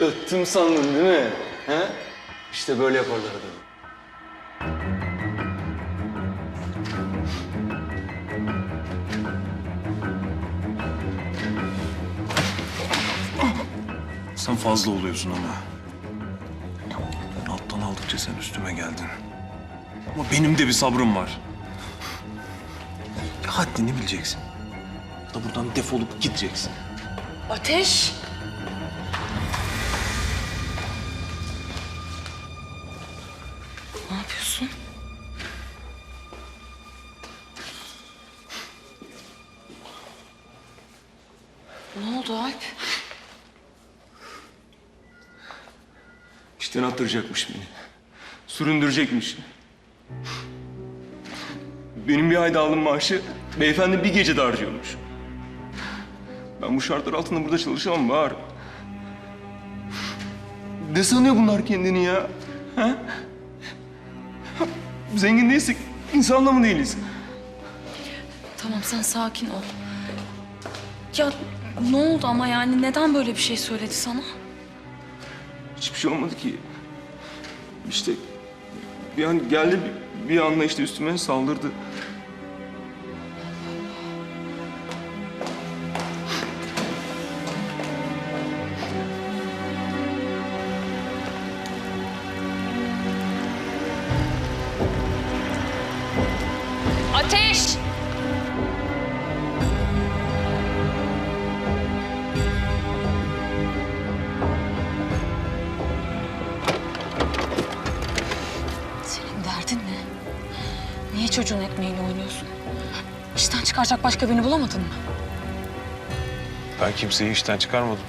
Öttüm sandın değil mi? He? İşte böyle yaparlar adamı. Sen fazla oluyorsun ama. Alttan aldıkça sen üstüme geldin. Ama benim de bir sabrım var. Ya haddini bileceksin. Ya da buradan defolup gideceksin. Ateş! Yapıyorsun? Ne oldu Alp? İşten attıracakmış beni. Süründürecekmiş. Benim bir ayda aldığım maaşı beyefendi bir gecede harcıyormuş. Ben bu şartlar altında burada çalışamam Bahar. Ne sanıyor bunlar kendini ya? Ha? Zengin değilsek insanla mı değiliz? Tamam sen sakin ol. Ya ne oldu ama yani neden böyle bir şey söyledi sana? Hiçbir şey olmadı ki. İşte bir an geldi bir, bir anda işte üstüme saldırdı. Ateş! Senin derdin ne? Niye çocuğun ekmeğiyle oynuyorsun? İşten çıkaracak başka birini bulamadın mı? Ben kimseyi işten çıkarmadım.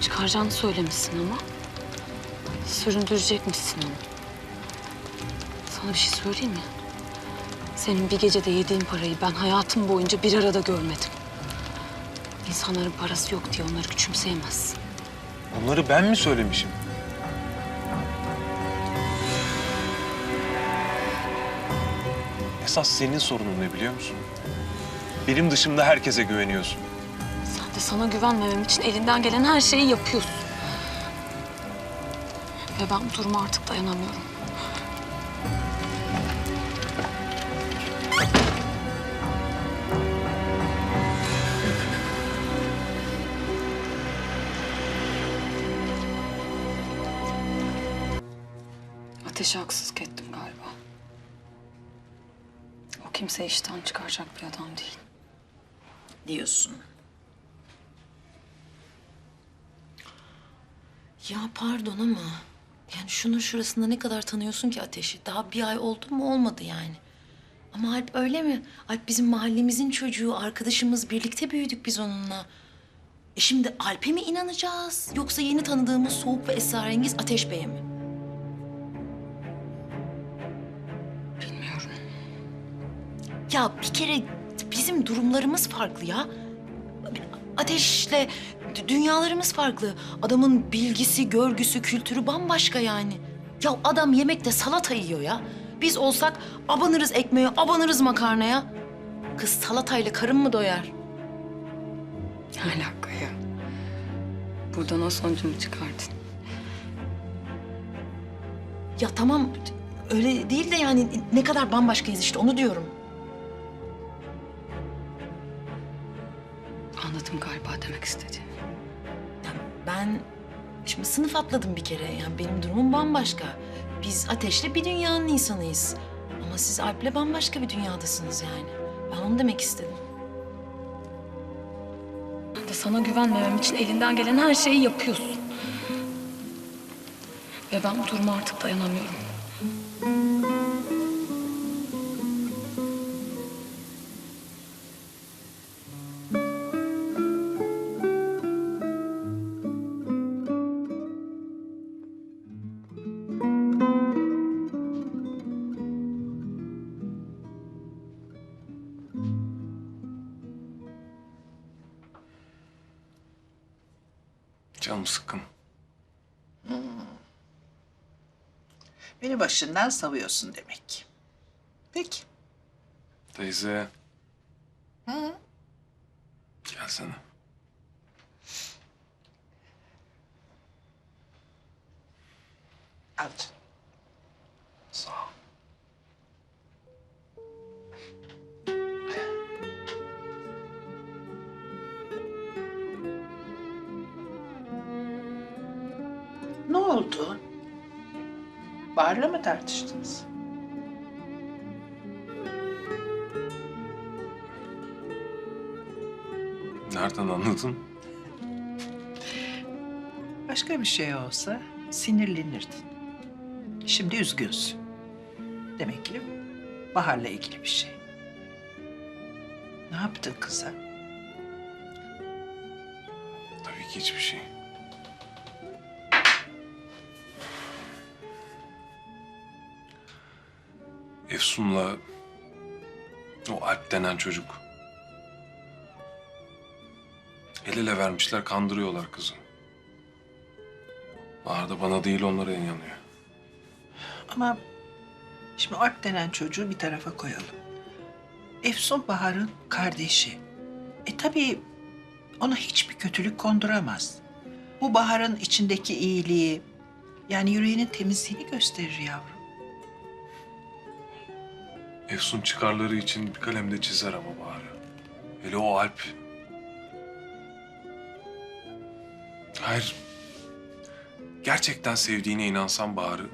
Çıkaracağını söylemişsin ama. Süründürecekmişsin onu. Sana bir şey söyleyeyim mi? Senin bir gecede yediğin parayı ben hayatım boyunca bir arada görmedim. İnsanların parası yok diye onları küçümseyemezsin. Bunları ben mi söylemişim? Esas senin sorunun ne biliyor musun? Benim dışımda herkese güveniyorsun. Sen de sana güvenmemem için elinden gelen her şeyi yapıyorsun. Ve ben bu duruma artık dayanamıyorum. Ateşe haksızlık ettim galiba. O kimse işten çıkaracak bir adam değil. diyorsun. Ya pardon ama yani şunun şurasında ne kadar tanıyorsun ki Ateş'i? Daha bir ay oldu mu olmadı yani. Ama Alp öyle mi? Alp bizim mahallemizin çocuğu, arkadaşımız. Birlikte büyüdük biz onunla. E şimdi Alp'e mi inanacağız? Yoksa yeni tanıdığımız soğuk ve esrarengiz Ateş Bey'e mi? Ya bir kere bizim durumlarımız farklı ya. Ateşle dünyalarımız farklı. Adamın bilgisi, görgüsü, kültürü bambaşka yani. Ya adam yemekte salata yiyor ya. Biz olsak abanırız ekmeğe, abanırız makarnaya. Kız salatayla karın mı doyar? Ne alaka ya? Buradan o sonucumu çıkardın. Ya tamam öyle değil de yani ne kadar bambaşkayız işte onu diyorum. Anladım galiba demek istediğini. Yani ben şimdi sınıf atladım bir kere. Yani benim durumum bambaşka. Biz Ateş'le bir dünyanın insanıyız. Ama siz Alp'le bambaşka bir dünyadasınız yani. Ben onu demek istedim. Ben de sana güvenmemem için elinden gelen her şeyi yapıyorsun. Ve ben bu duruma artık dayanamıyorum. Canım sıkkın. Hmm. Beni başından savuyorsun demek. Peki. Teyze. Hı? Gelsene. Al canım. Ne oldu? Bahar'la mı tartıştınız? Nereden anladın? Başka bir şey olsa sinirlenirdin. Şimdi üzgünsün. Demek ki Bahar'la ilgili bir şey. Ne yaptın kıza? Tabii ki hiçbir şey. Efsun'la o Alp denen çocuk. El ele vermişler, kandırıyorlar kızı. Bahar da bana değil onlara inanıyor. Ama şimdi Alp denen çocuğu bir tarafa koyalım. Efsun Bahar'ın kardeşi. E tabii ona hiçbir kötülük konduramaz. Bu Bahar'ın içindeki iyiliği, yani yüreğinin temizliğini gösterir yavrum. Efsun çıkarları için bir kalemde çizer ama Bahar'ı. Hele o Alp. Hayır. Gerçekten sevdiğine inansam Bahar'ı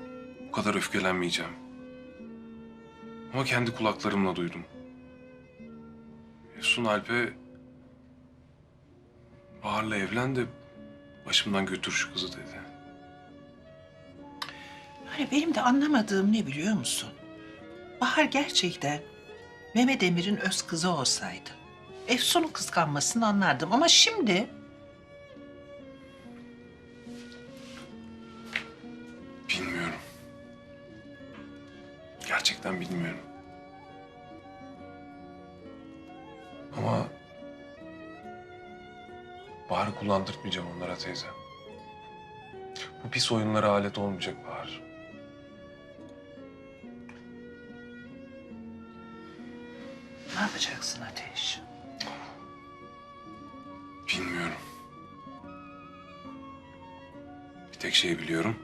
bu kadar öfkelenmeyeceğim. Ama kendi kulaklarımla duydum. Efsun Alp'e Bahar'la evlen de başımdan götür şu kızı dedi. Hani benim de anlamadığım ne biliyor musun? Bahar gerçekten Mehmet Emir'in öz kızı olsaydı. Efsun'un kıskanmasını anlardım ama şimdi Bilmiyorum. Gerçekten bilmiyorum. Ama Bahar'ı kullandırtmayacağım onlara teyze. Bu pis oyunlara alet olmayacak Bahar. Yapacaksın Ateş? Bilmiyorum. Bir tek şey biliyorum.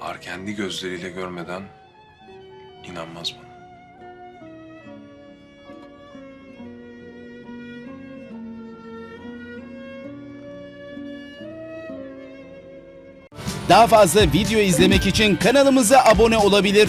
Bahar kendi gözleriyle görmeden inanmaz bana. Daha fazla video izlemek için kanalımıza abone olabilir.